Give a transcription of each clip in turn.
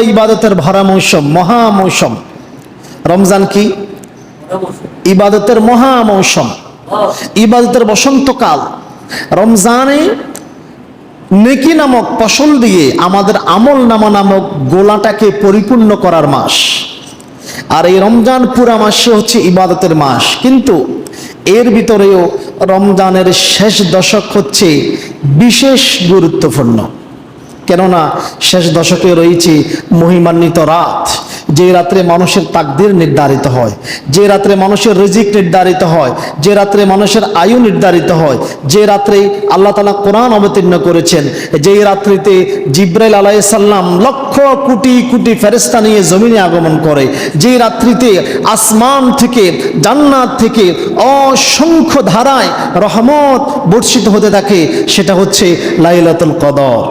হলো ইবাদতের ভরা মৌসুম, মহা মৌসুম। রমজান কি? ইবাদতের মহা মৌসুম। ইবাদতের বসন্তকাল। রমজানে নেকি নামক ফসল দিয়ে আমাদের আমল নামা নামক গোলাটাকে পরিপূর্ণ করার মাস। আর এই রমজান পুরা মাসে হচ্ছে ইবাদতের মাস। কিন্তু এর ভিতরেও রমজানের শেষ দশক হচ্ছে বিশেষ গুরুত্বপূর্ণ। কেননা শেষ দশকে রয়েছে মহিমান্বিত রাত, যে রাত্রে মানুষের তাকদির নির্ধারিত হয়, যে রাত্রে মানুষের রিজিক নির্ধারিত হয়, যে রাত্রে মানুষের আয়ু নির্ধারিত হয়, যে রাত্রে আল্লাহ তালা কোরআন অবতীর্ণ করেছেন যেই রাত্রিতে জিব্রাইল আলাইসাল্লাম লক্ষ কোটি কোটি ফেরেস্তা নিয়ে জমিনে আগমন করে, যে রাত্রিতে আসমান থেকে, জান্নাত থেকে অসংখ্য ধারায় রহমত বর্ষিত হতে থাকে, সেটা হচ্ছে লাইলাতুল কদর।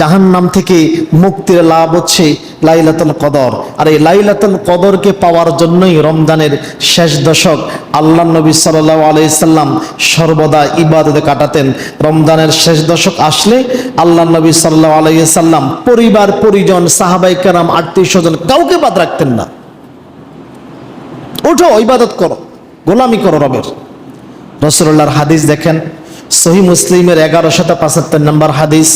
জাহান্নাম থেকে মুক্তির লাভ হচ্ছে লাইলাতুল কদর। আর এই লাইলাতুল কদরকে পাওয়ার জন্যই রমজানের শেষ দশক আল্লাহ নবী সাল্লাহ আলাইসাল্লাম সর্বদা ইবাদতে কাটাতেন। রমজানের শেষ দশক আসলে আল্লাহ নবী সাল্লাহ আলাইসাল্লাম পরিবার, পরিজন, সাহাবাই কারাম, আত্মীয় স্বজন কাউকে বাদ রাখতেন না। ওঠো ইবাদত করো, গোলামি করো রবের। রসুল্লাহর হাদিস দেখেন সহি মুসলিমের এগারো শত পঁচাত্তর নম্বর হাদিস।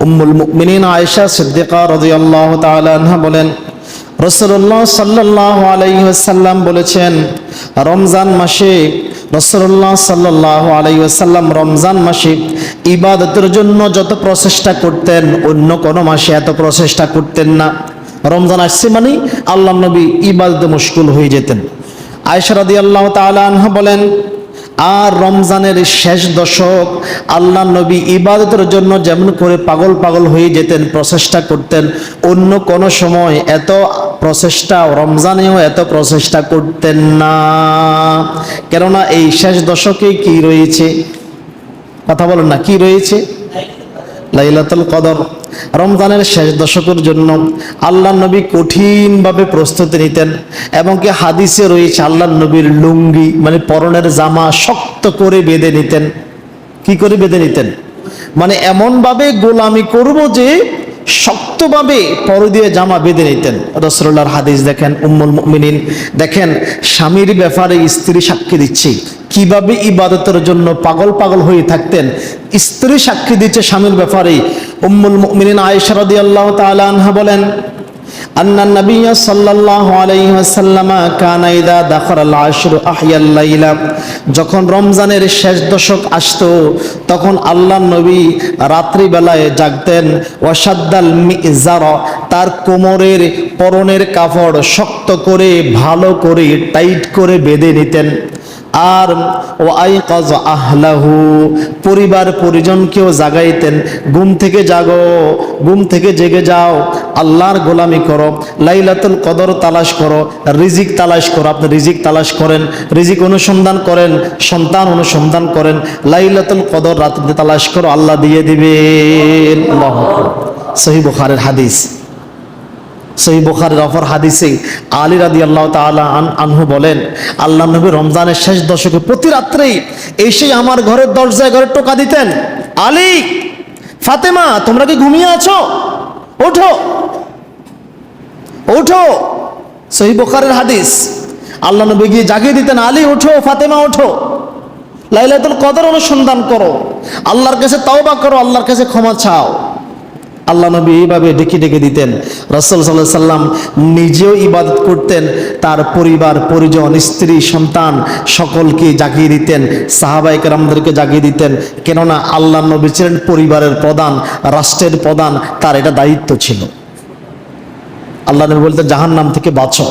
উম্মুল মুমিনিন আয়েশা সিদ্দিকা তাআলা আনহা বলেন, রাসূলুল্লাহ সাল্লাল্লাহু আলাইহি ওয়াসাল্লাম বলেছেন, রমজান মাসে, রাসূলুল্লাহ সাল্লাল্লাহু আলাইহি ওয়াসাল্লাম রমজান মাসে ইবাদতের জন্য যত প্রচেষ্টা করতেন, অন্য কোনো মাসে এত প্রচেষ্টা করতেন না। রমজান আসছে মানে আল্লাহ নবী ইবাদতে মুশকুল হয়ে যেতেন। আয়েশা রাদিয়াল্লাহু তাআলা আনহা বলেন আর রমজানের শেষ দশক আল্লাহ নবী ইবাদতের জন্য যেমন করে পাগল পাগল হয়ে যেতেন, প্রচেষ্টা করতেন, অন্য কোন সময় এত প্রচেষ্টা রমজানেও এত প্রচেষ্টা করতেন না। কেননা এই শেষ দশকে কি রয়েছে? কথা বলেন না, কি রয়েছে? লাইলাতুল কদর। রমজানের শেষ দশকের জন্য আল্লাহ নবী কঠিনভাবে প্রস্তুতি নিতেন এবং কি হাদিসে রয়েছে আল্লাহ নবীর লুঙ্গি মানে পরনের জামা শক্ত করে বেঁধে নিতেন। কি করে বেঁধে নিতেন? মানে এমনভাবে গোলামি করব যে শক্তভাবে পর দিয়ে জামা বেঁধে নিতেন। রসরুল্লাহর হাদিস দেখেন, উম্মুল মিনিন দেখেন, স্বামীর ব্যাপারে স্ত্রী সাক্ষী দিচ্ছে। কীভাবে ইবাদতের জন্য পাগল পাগল হয়ে থাকতেন, স্ত্রী সাক্ষী দিচ্ছে স্বামীর ব্যাপারে। উম্মুল মিনিন আয়সারদি আল্লাহ তালা আনহা বলেন أن النبي صلى الله عليه وسلم كان إذا دخل العشر أحيا الليل যখন রমজানের শেষ দশক আসতো তখন আল্লাহ নবী রাত্রিবেলায় জাগতেন ওয়াসাদ্দাল মিজার তার কোমরের পরনের কাপড় শক্ত করে ভালো করে টাইট করে বেঁধে নিতেন আর ও আই কজ আহলাহু, পরিবার পরিজনকেও জাগাইতেন, ঘুম থেকে জাগো, ঘুম থেকে জেগে যাও, আল্লাহর গোলামি করো, লাইলাতুল কদর তালাশ করো, রিজিক তালাশ করো। আপনি রিজিক তালাশ করেন, রিজিক অনুসন্ধান করেন, সন্তান অনুসন্ধান করেন, লাইলাতুল কদর রাত্রিতে তালাশ করো, আল্লাহ দিয়ে দিবেন। সহি বুখারের হাদিস। সহি বুখারের অফর হাদিসে আলী রাদি আল্লাহ আন- আনহু বলেন, আল্লাহ নবী রমজানের শেষ দশকে প্রতি রাত্রেই এসে আমার ঘরের দরজায় ঘরে টোকা দিতেন। আলী, ফাতেমা, তোমরা কি ঘুমিয়ে আছো? ওঠো। ওঠো। সহি বোখারের হাদিস, আল্লাহ নবী গিয়ে জাগিয়ে দিতেন, আলী, ওঠো, ফাতেমা, ওঠো। লাইলাতুল কদর অনুসন্ধান করো। আল্লাহর কাছে তাও তাওবা করো, আল্লাহর কাছে ক্ষমা চাও। আল্লাহ নবী এইভাবে ডেকে ডেকে দিতেন। রসল সাল্লাহ সাল্লাম নিজেও ইবাদত করতেন, তার পরিবার, পরিজন, স্ত্রী, সন্তান সকলকে জাগিয়ে দিতেন সাহাবাইক রামদেরকে জাগিয়ে দিতেন। কেননা আল্লাহ নবী ছিলেন পরিবারের প্রধান, রাষ্ট্রের প্রধান, তার এটা দায়িত্ব ছিল। আল্লাহ নবী বলতেন জাহান নাম থেকে বাঁচো।